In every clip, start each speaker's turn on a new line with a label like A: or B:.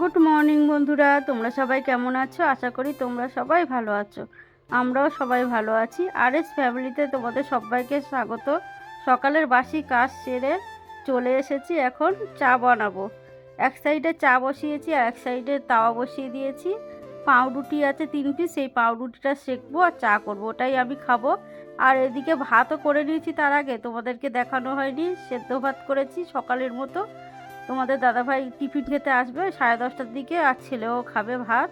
A: Good morning বন্ধুরা, তোমরা সবাই কেমন আছো? আশা করি তোমরা সবাই ভালো আছো। আমরাও সবাই ভালো আছি। আর এস ফ্যামিলিতে তোমাদের সবাইকে স্বাগত। সকালের বাসি কাজ সেরে চলে এসেছি, এখন চা বানাবো। এক সাইডে চা বসিয়েছি আর এক সাইডে তাওয়া বসিয়ে দিয়েছি। পাউরুটি আছে তিন পিস সেই পাউরুটিটা সেকবো আর চা করব, ওটাই আমি খাব। আর এদিকে ভাতও করে নিয়েছি তার আগে, তোমাদেরকে দেখানো হয়নি, সেদ্ধ ভাত করেছি সকালের মতো। তোমাদের দাদাভাই টিফিন খেতে আসবে, সাড়ে দশটার দিকে, আর ছেলেও খাবে ভাত।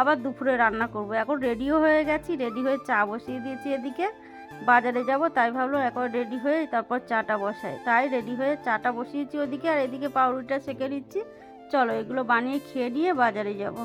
A: আবার দুপুরে রান্না করব। এখন রেডিও হয়ে গেছি রেডি হয়ে চা বসিয়ে দিয়েছি এদিকে। বাজারে যাব, তাই ভাবলাম এখন রেডি হয়ে তারপর চাটা বসাই। তাই রেডি হয়ে চাটা বসিয়েছি ওদিকে, আর এদিকে পাউরুটিটা সেঁকে নিচ্ছি। চলো, এগুলো বানিয়ে খেয়ে নিয়ে বাজারে যাব।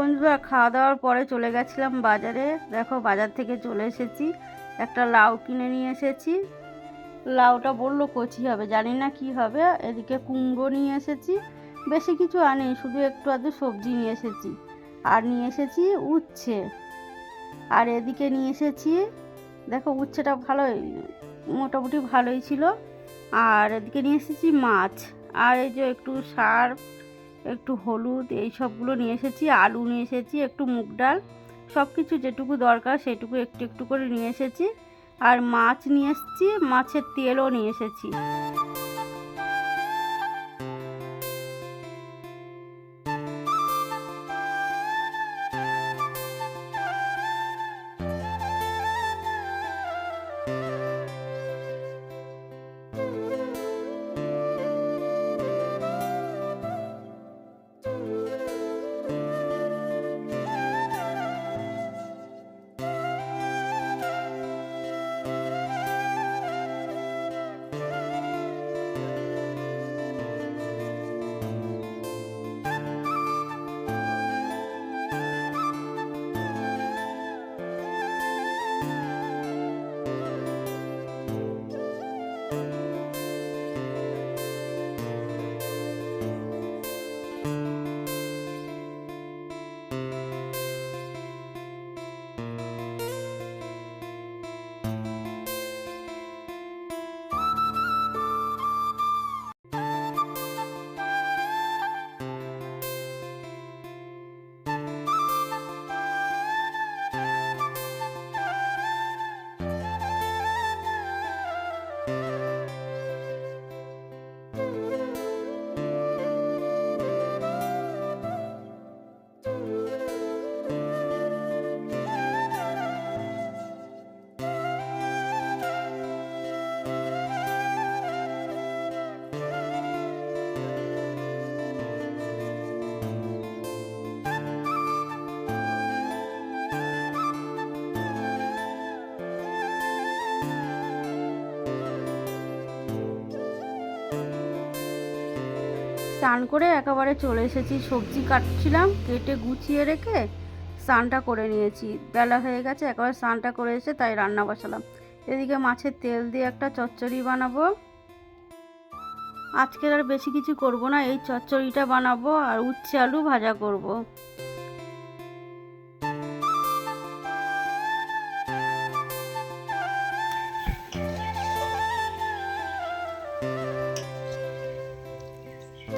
A: বন্ধুরা খাওয়া দাওয়ার পরে চলে গেছিলাম বাজারে। দেখো, বাজার থেকে চলে এসেছি। একটা লাউ কিনে নিয়ে এসেছি। লাউটা বলল, কচি হবে। জানি না কি হবে। এদিকে কুমড়ো নিয়ে এসেছি। বেশি কিছু আনি শুধু একটু আধটু সবজি নিয়ে এসেছি। আর নিয়ে এসেছি উচ্ছে। আর এদিকে নিয়ে এসেছি, দেখো, উচ্ছেটা ভালোই মোটামুটি ভালোই ছিল। আর এদিকে নিয়ে এসেছি মাছ। আর এই যে একটু সার একটু হলুদ, এই সবগুলো নিয়ে এসেছি, আলু নিয়ে এসেছি, একটু মুগ ডাল সব কিছু যেটুকু দরকার সেটুকু একটু একটু করে নিয়ে এসেছি। আর মাছ নিয়ে এসেছি, মাছের তেলও নিয়ে এসেছি। স্নান করে একেবারে চলে এসেছি। সবজি কাটছিলাম, কেটে গুছিয়ে রেখে স্নানটা করে নিয়েছি। বেলা হয়ে গেছে, একেবারে স্নানটা করে এসে তাই রান্না বসালাম। এদিকে মাছের তেল দিয়ে একটা চচ্চড়ি বানাবো। আজকের আর বেশি কিছু করব না, এই চচ্চড়িটা বানাবো আর উচ্ছে আলু ভাজা করব।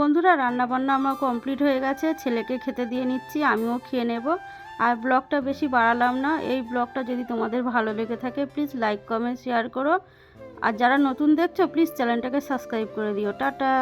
A: বন্ধুরা রান্না বান্না আমার কমপ্লিট হয়ে গেছে। ছেলেকে খেতে দিয়ে নিচ্ছি, আমিও খেয়ে নেব। আর ব্লগটা বেশি বাড়ালাম না, এই ব্লগটা যদি তোমাদের ভালো লেগে থাকে প্লিজ লাইক কমেন্ট শেয়ার করো। আর যারা নতুন দেখছ প্লিজ চ্যানেলটাকে সাবস্ক্রাইব করে দিও। টাটা!